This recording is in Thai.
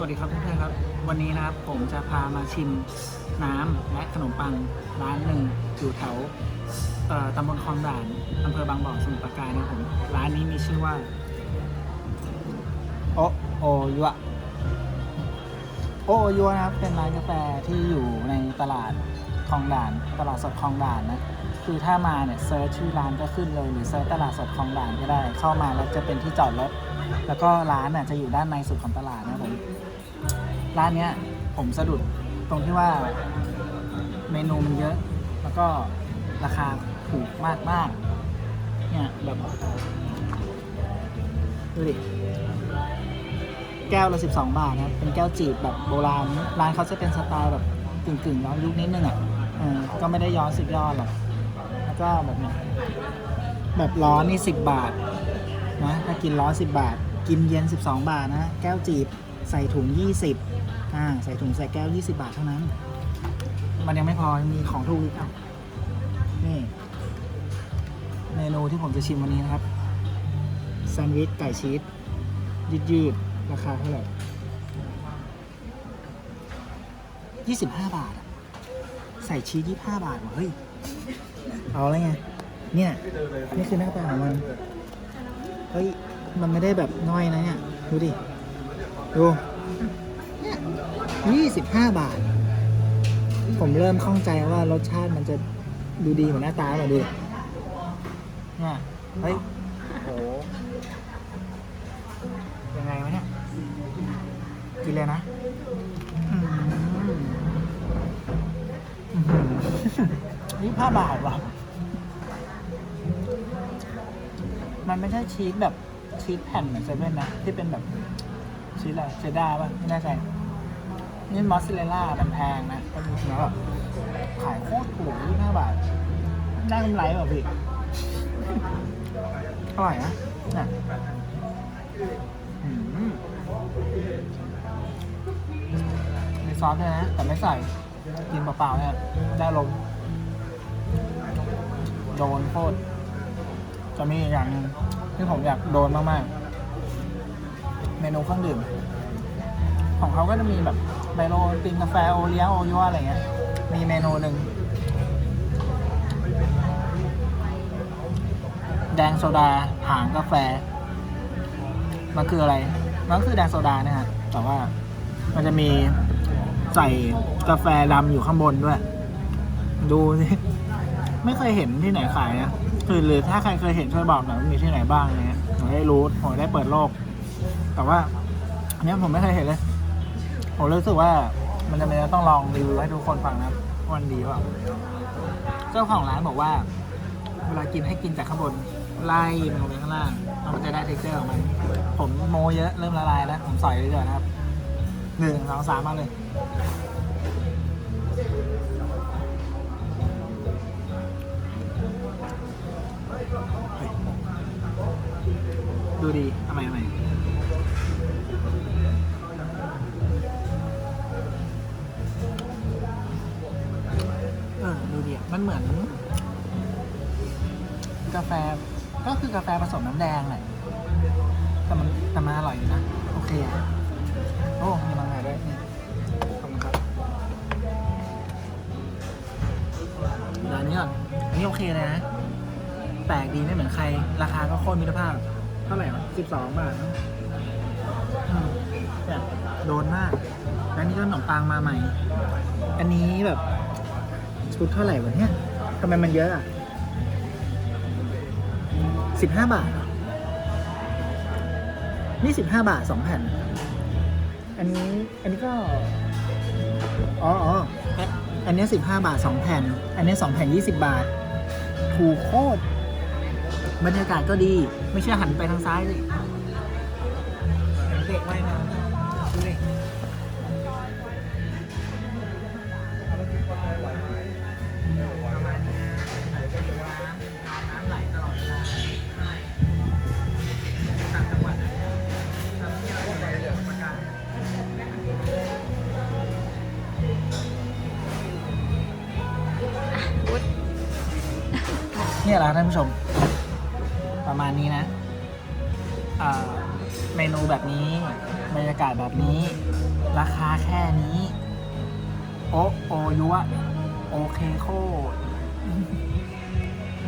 วัสดีครับเพื่อนๆครับ วันนี้นะครับผมจะพามาชิมน้ำและขนมปังร้านหนึ่งอยู่แถวตำบลคลองด่านอำเภอบางบ่อสมุทรปราการนะครับผมร้านนี้มีชื่อว่าโอโอยัวโอโอยัวนะครับเป็นร้านกาแฟที่อยู่ในตลาดคลองด่าน ตลาดสดคลองด่านนะคือถ้ามาเนี่ยเซิร์ชชื่อร้านก็ขึ้นเลยหรือเซิร์ชตลาดสดคลองด่านก็ได้ เข้ามาแล้วจะเป็นที่จอดรถแล้วก็ร้านน่ะจะอยู่ด้านในสุดของตลาดนะครับผม ร้านเนี้ยผมสะดุดตรงที่ว่าเมนูมันเยอะ แล้วก็ราคาถูกมากมากเนี่ยแบบดูดิแก้วละ12 บาทนะครับ เป็นแก้วจีบแบบโบราณ ร้านเขาจะเป็นสไตล์แบบกึ่งกึ่งๆย้อนยุคนิดนึงอะเออก็ไม่ได้ย้อนสุดยอดหรอก แล้วก็แบบเนี้ยแบบร้อนนี่ 10 บาทนะ ถ้ากินร้อน 10 บาท กินเย็น 12 บาทนะ แก้วจีบ ใส่ถุง 20อ่าใส่ถุงใส่แก้ว 20 บาทเท่านั้น มันยังไม่พอยังมีของถูกอีกอะนี่เมนูที่ผมจะชิมวันนี้นะครับแซนด์วิชไก่ชีสยืดยืดๆราคาเท่าไหร่25บาทอะใส่ชีส25บาทว่ะเฮ้ย เอาอะไรไง เนี่ย นี่คือหน้าตาของมัน เฮ้ย มันไม่ได้แบบน้อยนะเนี่ย ดูดิ ดูยี่สิบห้าบาท ผมเริ่มข้องใจว่ารสชาติมันจะดูดีเหมือนหน้าตาหน่อดิเนี่ยเฮ้ยโหยังไงวะเนี่ย กินเลยนะอืมอื้อหือยี่สิบห้าบาทว่ะมันไม่ใช่ชีสแบบชีสแผ่นเหมือนเซเว่นนะ ที่เป็นแบบ ชีสอะไรเชดดาร์ป่ะไม่แน่ใจนี่มอสซาเรลล่ามันแพงนะก็จริงๆแล้วแบบขายโคตรถูกยี่ห้าบาทได้กำไรแบบพี่อร่อยนะนี่ยอืมมีซอสด้วยนะ แต่ไม่ใส่ กินเปล่าๆเนี่ยได้ลม โดนโคตรจะมีอย่างนึงที่ผมอยากโดนมากๆ เมนูเครื่องดื่ม ของเขาก็จะมีแบบไมโลตินกาแฟโอเลี้ยงโอยัวอะไรเงี้ย มีเมนูหนึ่ง แดงโซดาหางกาแฟ มันคืออะไร มันคือแดงโซดานี่ยฮะแต่ว่ามันจะมีใส่กาแฟดำอยู่ข้างบนด้วย ดูสิ ไม่เคยเห็นที่ไหนขายนะ คือหรือถ้าใครเคยเห็นช่วยบอกหน่อยว่ามีที่ไหนบ้างเงี้ยผมได้รู้ผมได้เปิดโลก แต่ว่าอันนี้ผมไม่เคยเห็นเลย ผมรู้สึกว่ามันจะเป็นต้องลองรีวิวให้ทุกคนฟังนะวันดีเปล่าเจ้าของร้านบอกว่า เวลากินให้กินจากข้างบนไล่มันลงไปข้างล่าง มันจะได้เท็กเจอร์ของมัน ผมโมเยอะเริ่มละลายแล้ว ผมใสอยเลยเดี๋ยวนะครับหนึ่งสองสามมาเลยดูดีทำไมทำไม มันเหมือน กาแฟ ก็คือกาแฟผสมน้ำแดงแหละแต่มันแต่มันอร่อยอยู่นะ โอเคอะโอ้มีมังงะด้วยนี่ขอบคุณครับเดี๋ยวอันนี้ก่อนอันนี้โอเคเลยนะ แปลกดีไม่เหมือนใคร ราคาก็โคตรมิตรภาพ เท่าไหร่วะสิบสองบาทเนอะอืมเนี่ยโดนมาก แล้วนี่ก็ขนมปังมาใหม่ อันนี้แบบ ชุดเท่าไหร่วะเนี่ยทำไมมันเยอะอะสิบห้าบาท นี่สิบห้าบาทสองแผ่น อันนี้ อันนี้ก็ อ๋ออ๋ออันนี้สิบห้าบาทสองแผ่น อันนี้สองแผ่นยี่สิบบาท ถูกโคตร บรรยากาศก็ดี ไม่เชื่อหันไปทางซ้ายสิเด็กว่ายน้ เนี่ยแหละท่านผู้ชม ประมาณนี้นะเมนูแบบนี้บรรยากาศแบบนี้ ราคาแค่นี้ โอโอยุวะโอเคโค